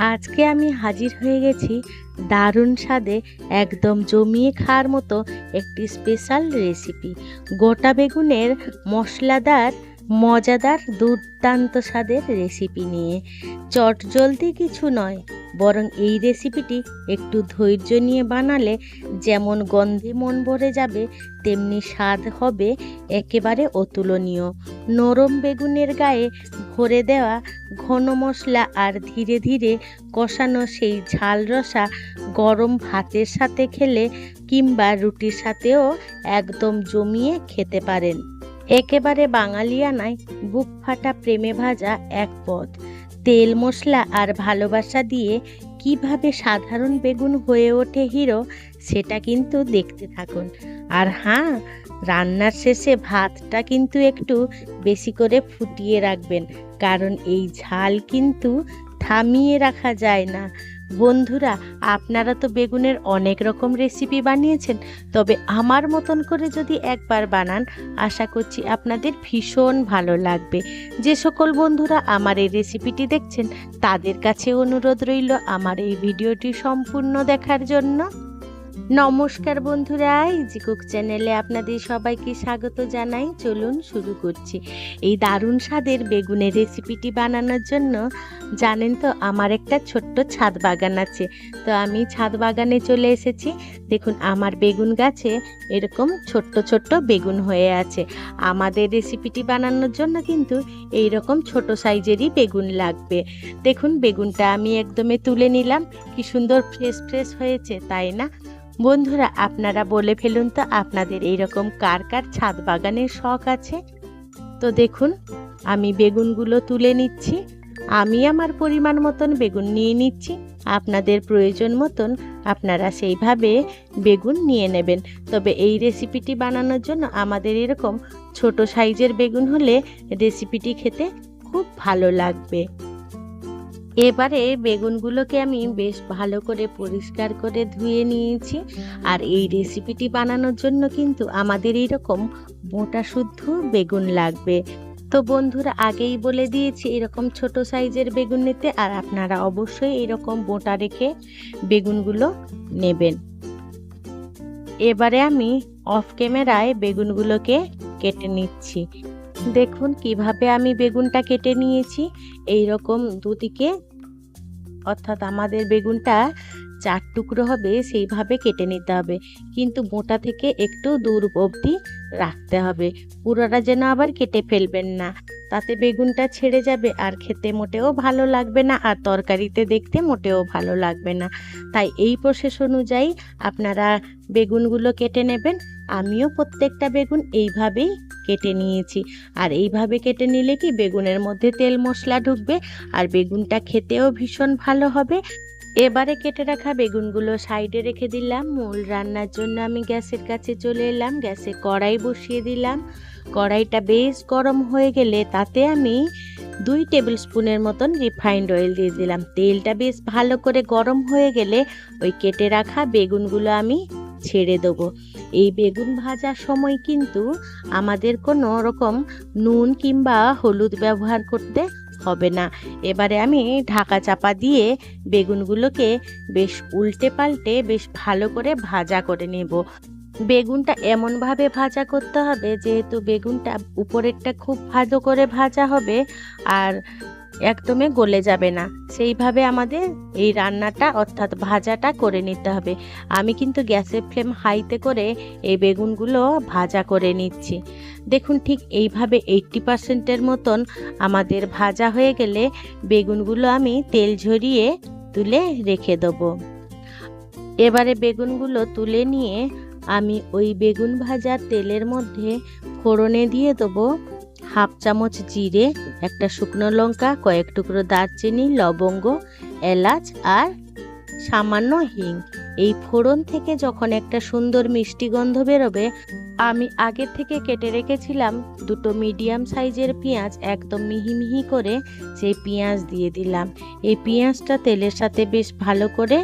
আজকে আমি হাজির হয়ে গেছি দারুণ স্বাদে একদম জমিয়ে খাওয়ার মতো একটি স্পেশাল রেসিপি গোটা বেগুনের মশলাদার, মজাদার, দুর্দান্ত স্বাদের রেসিপি নিয়ে। চট জলদি কিছু নয়। বরং এই রেসিপিটি একটু ধৈর্য নিয়ে বানালে যেমন গন্ধে মন ভরে যাবে, তেমনি স্বাদ হবে একেবারে অতুলনীয়। নরম বেগুনের গায়ে ভরে দেওয়া ঘন মশলা আর ধীরে ধীরে কষানো সেই ঝাল রসা গরম ভাতের সাথে খেলে কিংবা রুটির সাথেও একদম জমিয়ে খেতে পারেন। একেবারে বাঙালিয়ানায় বুক ফাটা প্রেমে ভাজা এক পদ। তেল মশলা আর ভালোবাসা দিয়ে কীভাবে সাধারণ বেগুন হয়ে ওঠে হিরো, সেটা কিন্তু দেখতে থাকুন। আর হ্যাঁ রান্নার শেষে ভাতটা কিন্তু একটু বেশি করে ফুটিয়ে রাখবেন, কারণ এই ঝাল কিন্তু থামিয়ে রাখা যায় না। বন্ধুরা, আপনারা তো বেগুনের অনেক রকম রেসিপি বানিয়েছেন, তবে আমার মতন করে যদি একবার বানান, আশা করছি আপনাদের ভীষণ ভালো লাগবে। যে সকল বন্ধুরা আমার এই রেসিপিটি দেখছেন, তাদের কাছে অনুরোধ রইল আমার এই ভিডিওটি সম্পূর্ণ দেখার জন্য। নমস্কার বন্ধুরা ইজি কুক চ্যানেলে আপনাদের সবাইকে স্বাগত জানাই। চলুন শুরু করছি। এই দারুণ স্বাদের বেগুনের রেসিপিটি বানানোর জন্য জানেন তো আমার একটা ছোট্ট ছাদ বাগান আছে। তো আমি ছাদ বাগানে চলে এসেছি। দেখুন, আমার বেগুন গাছে এরকম ছোট্ট ছোট্ট বেগুন হয়ে আছে। আমাদের রেসিপিটি বানানোর জন্য কিন্তু এই রকম ছোট সাইজেরই বেগুন লাগবে। দেখুন, বেগুনটা আমি একদমে তুলে নিলাম। কি সুন্দর ফ্রেশ ফ্রেশ হয়েছে, তাই না? বন্ধুরা, আপনারা বলে ফেলুন তো আপনাদের এইরকম কার কার ছাদ বাগানের শখ আছে? তো দেখুন, আমি বেগুনগুলো তুলে নিচ্ছি। আমি আমার পরিমাণ মতন বেগুন নিয়ে নিচ্ছি। আপনাদের প্রয়োজন মতন আপনারা সেইভাবে বেগুন নিয়ে নেবেন। তবে এই রেসিপিটি বানানোর জন্য আমাদের এরকম ছোট সাইজের বেগুন হলে রেসিপিটি খেতে খুব ভালো লাগবে। এবারে বেগুনগুলোকে আমি বেশ ভালো করে পরিষ্কার করে ধুয়ে নিয়েছি। আর এই রেসিপিটি বানানোর জন্য কিন্তু আমাদের এইরকম মোটা শুদ্ধ বেগুন লাগবে। তো বন্ধুরা, আগেই বলে দিয়েছি এরকম ছোট সাইজের বেগুন নিতে, আর আপনারা অবশ্যই এরকম বোটা রেখে বেগুনগুলো নেবেন। এবারে আমি অফ ক্যামেরায় বেগুনগুলোকে কেটে নিচ্ছি। দেখুন কীভাবে আমি বেগুনটা কেটে নিয়েছি। এই রকম দুদিকে অর্থাৎ আমাদের বেগুনটা চার টুকরো হবে, সেইভাবে কেটে নিতে হবে। কিন্তু মোটা থেকে একটু দূর অবধি রাখতে হবে। পুরোটা যেন আবার কেটে ফেলবেন না। তাতে বেগুনটা ছেড়ে যাবে আর খেতে মোটেও ভালো লাগবে না আর তরকারিতে দেখতে মোটেও ভালো লাগবে না। তাই এই প্রসেস অনুযায়ী আপনারা বেগুনগুলো কেটে নেবেন। আমিও প্রত্যেকটা বেগুন এইভাবেই কেটে নিয়েছি। আর এইভাবে কেটে নিলে কি বেগুনের মধ্যে তেল মশলা ঢুকবে? আর বেগুনটা খেতেও ভীষণ ভালো হবে। এবারে কেটে রাখা বেগুনগুলো সাইডে রেখে দিলাম। মূল রান্নার জন্য আমি গ্যাসের কাছে চলে এলাম। গ্যাসে কড়াই বসিয়ে দিলাম। কড়াইটা বেশ গরম হয়ে গেলে তাতে আমি দুই টেবিল স্পুনের মতন রিফাইন্ড অয়েল দিয়ে দিলাম। তেলটা বেশ ভালো করে গরম হয়ে গেলে ওই কেটে রাখা বেগুনগুলো আমি ছেড়ে দেবো। এই বেগুন ভাজার সময় কিন্তু আমাদের কোনো রকম নুন কিংবা হলুদ ব্যবহার করতে হবে না। এবারে আমি ঢাকা চাপা দিয়ে বেগুনগুলোকে বেশ উল্টে পাল্টে বেশ ভালো করে ভাজা করে নেব। বেগুনটা এমনভাবে ভাজা করতে হবে, যেহেতু বেগুনটা উপরেরটা খুব ভালো করে ভাজা হবে, আর একদমই গলে যাবে না। সেইভাবে আমাদের এই রান্নাটা অর্থাৎ ভাজাটা করে নিতে হবে। আমি কিন্তু গ্যাসের ফ্লেম হাইতে করে এই বেগুনগুলো ভাজা করে নিচ্ছি। দেখুন ঠিক এইভাবে এইট্টি পার্সেন্টের মতন আমাদের ভাজা হয়ে গেলে বেগুনগুলো আমি তেল ঝরিয়ে তুলে রেখে দেবো। এবারে বেগুনগুলো তুলে নিয়ে আমি ওই বেগুন ভাজা তেলের মধ্যে ফোড়নে দিয়ে দেবো। হাফ চামচ জিরে, একটা শুকনো লঙ্কা, কয়েক টুকরো দারচিনি, লবঙ্গ, এলাচ আর সামান্য হিং। এই ফোড়ন থেকে যখন একটা সুন্দর মিষ্টি গন্ধ বেরোবে, আমি আগে থেকে কেটে রেখেছিলাম দুটো মিডিয়াম সাইজের পেঁয়াজ একদম মিহি মিহি করে সেই পেঁয়াজ দিয়ে দিলাম। এই পেঁয়াজটা তেলের সাথে বেশ ভালো করে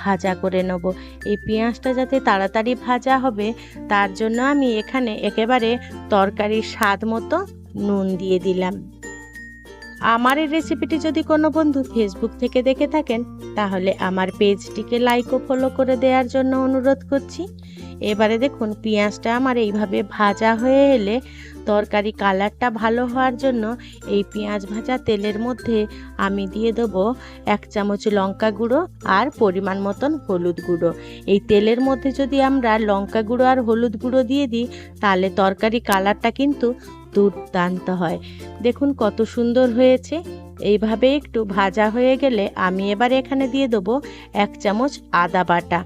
ভাজা করে নেব। এই পেঁয়াজটা যাতে তাড়াতাড়ি ভাজা হবে, তার জন্য আমি এখানে একেবারে তরকারির স্বাদ মতো নুন দিয়ে দিলাম। আমার এই রেসিপিটি যদি কোনো বন্ধু ফেসবুক থেকে দেখে থাকেন, তাহলে আমার পেজটিকে লাইক ও ফলো করে দেওয়ার জন্য অনুরোধ করছি। এবারে দেখুন, পেঁয়াজটা আমার এইভাবে ভাজা হয়ে এলে তরকারি কালারটা ভালো হওয়ার জন্য এই পেঁয়াজ ভাজা তেলের মধ্যে আমি দিয়ে দেবো এক চামচ লঙ্কা গুঁড়ো আর পরিমাণ মতন হলুদ গুঁড়ো। এই তেলের মধ্যে যদি আমরা লঙ্কা গুঁড়ো আর হলুদ গুঁড়ো দিয়ে দিই, তাহলে তরকারি কালারটা কিন্তু দুর্দান্ত হয়। দেখুন কত সুন্দর হয়েছে। এইভাবে একটু ভাজা হয়ে গেলে আমি এবার এখানে দিয়ে দেবো এক চামচ আদা বাটা।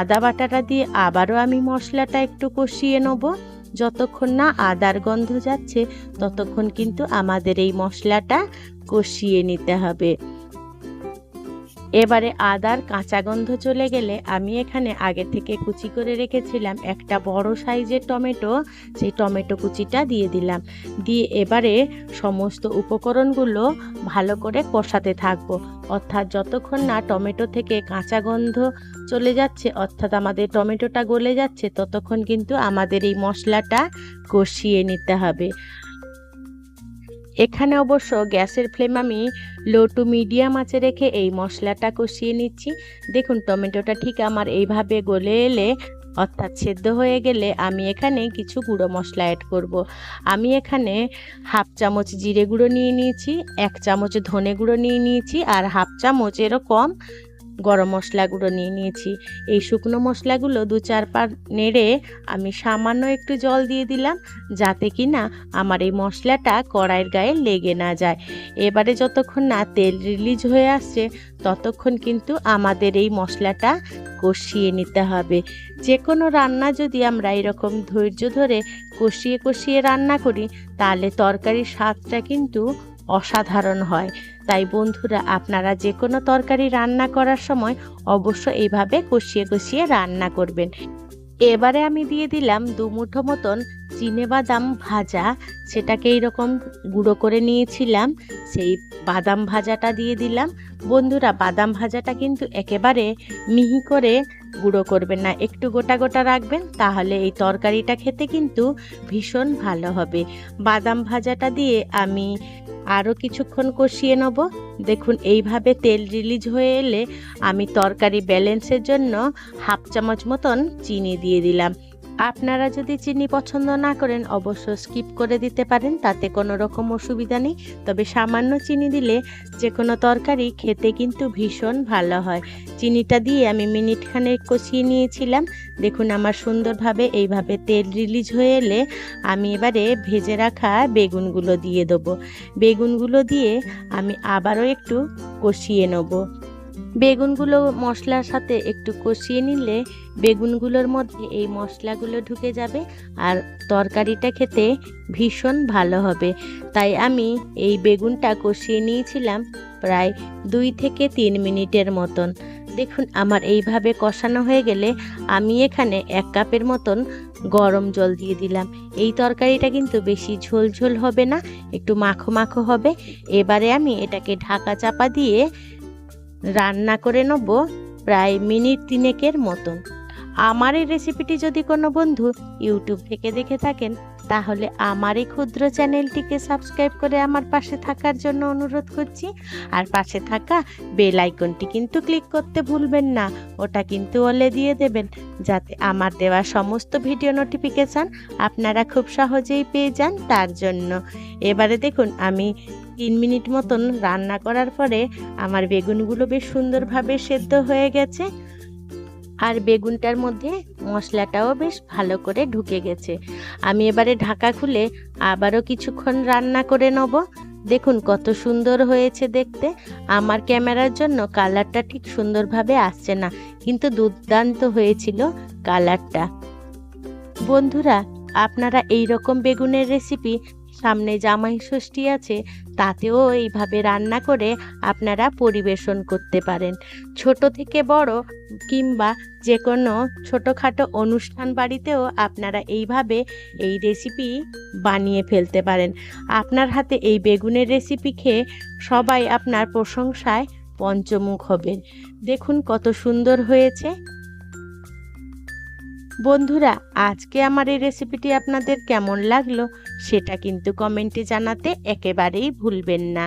আদা বাটাটা দিয়ে আবারও আমি মশলাটা একটু কষিয়ে নেব। যতক্ষণ না আদার গন্ধ যাচ্ছে ততক্ষণ কিন্তু আমাদের এই মশলাটা কষিয়ে নিতে হবে। এবারে আদার কাঁচা গন্ধ চলে গেলে আমি এখানে আগে থেকে কুচি করে রেখেছিলাম একটা বড় সাইজের টমেটো, সেই টমেটো কুচিটা দিয়ে দিলাম। দিয়ে এবারে সমস্ত উপকরণগুলো ভালো করে কষাতে থাকব। অর্থাৎ যতক্ষণ না টমেটো থেকে কাঁচা গন্ধ চলে যাচ্ছে, অর্থাৎ আমাদের টমেটোটা গলে যাচ্ছে, ততক্ষণ কিন্তু আমাদের এই মশলাটা কষিয়ে নিতে হবে। এখানে অবশ্য গ্যাসের ফ্লেম আমি লো টু মিডিয়াম আছে রেখে এই মশলাটা কষিয়ে নিচ্ছি দেখুন, টমেটোটা ঠিক আমার এইভাবে গলে এলে, অর্থাৎ সেদ্ধ হয়ে গেলে আমি এখানে কিছু গুঁড়ো মশলা অ্যাড করব। আমি এখানে হাফ চামচ জিরে গুঁড়ো নিয়ে নিয়েছি, এক চামচ ধনে গুঁড়ো নিয়ে নিয়েছি, আর হাফ চামচ এরকম গরম মশলা গুঁড়ো নিয়ে নিয়েছি। এই শুকনো মশলাগুলো দু চার পার নেড়ে আমি সামান্য একটু জল দিয়ে দিলাম, যাতে কি না আমার এই মশলাটা কড়াইয়ের গায়ে লেগে না যায়। এবারে যতক্ষণ না তেল রিলিজ হয়ে আসছে, ততক্ষণ কিন্তু আমাদের এই মশলাটা কষিয়ে নিতে হবে। যে কোনো রান্না যদি আমরা এরকম ধৈর্য ধরে কষিয়ে কষিয়ে রান্না করি, তাহলে তরকারির স্বাদটা কিন্তু অসাধারণ হয়। তাই বন্ধুরা, আপনারা যে কোনো তরকারি রান্না করার সময় অবশ্য এইভাবে কষিয়ে কষিয়ে রান্না করবেন। এবারে আমি দিয়ে দিলাম দু মুঠো মতন চিনে বাদাম ভাজা। সেটাকে এইরকম গুঁড়ো করে নিয়েছিলাম, সেই বাদাম ভাজাটা দিয়ে দিলাম। বন্ধুরা, বাদাম ভাজাটা কিন্তু একেবারে মিহি করে গুঁড়ো করবেন না, একটু গোটা গোটা রাখবেন, তাহলে এই তরকারিটা খেতে কিন্তু ভীষণ ভালো হবে। বাদাম ভাজাটা দিয়ে আমি আরও কিছুক্ষণ কষিয়ে নেব। দেখুন, এইভাবে তেল রিলিজ হয়ে এলে আমি তরকারি ব্যালেন্সের জন্য হাফ চামচ মতন চিনি দিয়ে দিলাম। আপনারা যদি চিনি পছন্দ না করেন অবশ্য স্কিপ করে দিতে পারেন, তাতে কোনো রকম অসুবিধা নেই। তবে সামান্য চিনি দিলে যে কোনো তরকারি খেতে কিন্তু ভীষণ ভালো হয়। চিনিটা দিয়ে আমি মিনিটখানে কষিয়ে নিয়েছিলাম। দেখুন আমার সুন্দরভাবে এইভাবে তেল রিলিজ হয়ে এলে আমি এবারে ভেজে রাখা বেগুনগুলো দিয়ে দেবো। বেগুনগুলো দিয়ে আমি আবারও একটু কষিয়ে নেব। বেগুনগুলো মশলার সাথে একটু কষিয়ে নিলে বেগুনগুলোর মধ্যে এই মশলাগুলো ঢুকে যাবে আর তরকারিটা খেতে ভীষণ ভালো হবে। তাই আমি এই বেগুনটা কষিয়ে নিয়েছিলাম প্রায় দুই থেকে তিন মিনিটের মতন। দেখুন, আমার এইভাবে কষানো হয়ে গেলে আমি এখানে এক কাপের মতন গরম জল দিয়ে দিলাম। এই তরকারিটা কিন্তু বেশি ঝোল ঝোল হবে না, একটু মাখো মাখো হবে। এবারে আমি এটাকে ঢাকা চাপা দিয়ে রান্না করে নেব প্রায় মিনিট তিনেকের মতন। আমার এই রেসিপিটি যদি কোনো বন্ধু ইউটিউব থেকে দেখে থাকেন, তাহলে আমার এই ক্ষুদ্র চ্যানেলটিকে সাবস্ক্রাইব করে আমার পাশে থাকার জন্য অনুরোধ করছি। আর পাশে থাকা বেল আইকনটি কিন্তু ক্লিক করতে ভুলবেন না, ওটা কিন্তু ওলে দিয়ে দেবেন, যাতে আমার দেওয়া সমস্ত ভিডিও নোটিফিকেশান আপনারা খুব সহজেই পেয়ে যান তার জন্য। এবারে দেখুন, আমি তিন মিনিট মতন রান্না করার পরে আমার বেগুনগুলো বেশ সুন্দরভাবে সেদ্ধ হয়ে গেছে। আর বেগুনটার মধ্যে মশলাটাও বেশ ভালো করে ঢুকে গেছে। আমি এবারে ঢাকা খুলে আবারও কিছুক্ষণ রান্না করে নেব। দেখুন কত সুন্দর হয়েছে দেখতে। আমার ক্যামেরার জন্য কালারটা ঠিক সুন্দরভাবে আসছে না, কিন্তু দুর্দান্ত হয়েছিল কালারটা। বন্ধুরা, আপনারা এই রকম বেগুনের রেসিপি সামনে জামাই ষষ্ঠী আছে, তাতেও এইভাবে রান্না করে আপনারা পরিবেশন করতে পারেন। ছোট থেকে বড় কিংবা যে কোনো ছোটোখাটো অনুষ্ঠান বাড়িতেও আপনারা এইভাবে এই রেসিপি বানিয়ে ফেলতে পারেন। আপনার হাতে এই বেগুনের রেসিপি খেয়ে সবাই আপনার প্রশংসায় পঞ্চমুখ হবেন। দেখুন কত সুন্দর হয়েছে। বন্ধুরা, আজকে আমার এই রেসিপিটি আপনাদের কেমন লাগল? সেটা কিন্তু কমেন্টে জানাতে একেবারেই ভুলবেন না।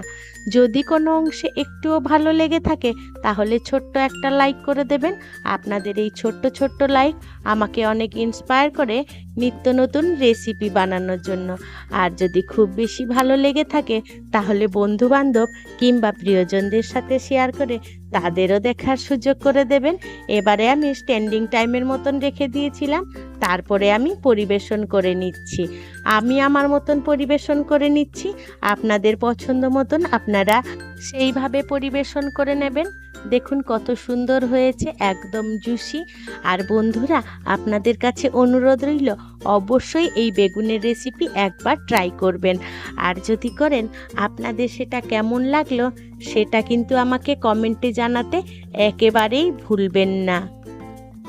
যদি কোনো অংশে একটুও ভালো লেগে থাকে, তাহলে ছোট্ট একটা লাইক করে দেবেন। আপনাদের এই ছোট্ট ছোট্ট লাইক আমাকে অনেক ইন্সপায়ার করে নিত্য নতুন রেসিপি বানানোর জন্য। আর যদি খুব বেশি ভালো লেগে থাকে, তাহলে বন্ধু বান্ধব কিংবা প্রিয়জনদের সাথে শেয়ার করে তাদেরও দেখার সুযোগ করে দেবেন। এবারে আমি স্ট্যান্ডিং টাইমের মতন রেখে দিয়েছিলাম। তারপরে আমি পরিবেশন করে নিচ্ছি। আমি আমার মতন পরিবেশন করে নিচ্ছি। আপনাদের পছন্দ মতন আপনারা সেইভাবে পরিবেশন করে নেবেন। দেখুন কত সুন্দর হয়েছে, একদম জুসি। আর বন্ধুরা, আপনাদের কাছে অনুরোধ রইল, অবশ্যই এই বেগুনের রেসিপি একবার ট্রাই করবেন। আর যদি করেন, আপনাদের সেটা কেমন লাগল, সেটা কিন্তু আমাকে কমেন্টে জানাতে একেবারেই ভুলবেন না।